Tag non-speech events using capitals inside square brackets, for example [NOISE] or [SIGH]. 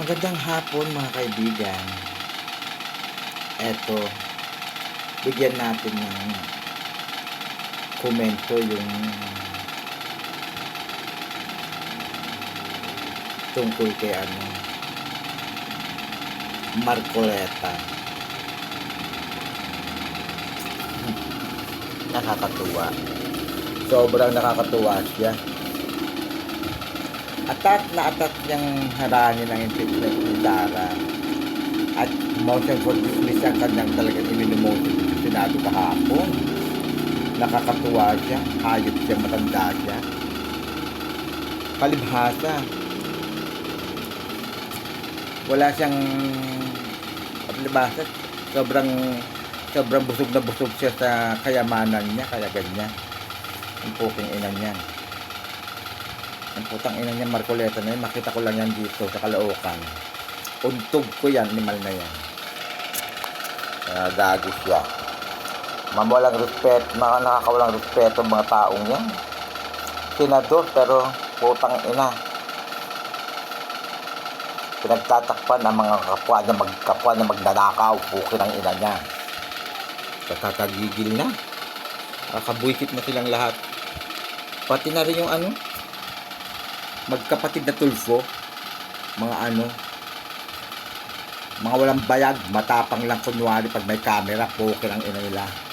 Magandang hapon mga kaibigan. Eto, bigyan natin ng komento yung tungkol kay ano Marcoleta. [LAUGHS] Nakakatuwa. Sobrang nakakatuwa siya. Atat na atat niyang harangin ang impeachment ni Dara. At motion for dismiss ang kanyang talagang iminomotion sa Senado kahapon. Nakakatuwa siya. Hayop siya, matanda siya. Palibhasa. Wala siyang palibhasa. Sobrang sobrang busog na busog siya sa kayamanan niya. Kaya ganyan. Ang puking ina niyan. Ang putang ina niya Marcoleta na yun, makita ko lang yan dito sa Caloocan. Untog ko yan, animal na yan. Kaya gago siya. Mawalang respect, mga nakakawalang respeto mga taong yan. Senador, pero putang ina. Pinagtatakpan ang mga kapwa na magkapwa na magnanakaw, pukin ang ina niya. Kakakagigil na. Kakabwikit na silang lahat. Pati na rin yung ano, magkapatid na tulfo, mga ano, mga walang bayag, matapang lang kunwari pag may camera, poker ang ina nila.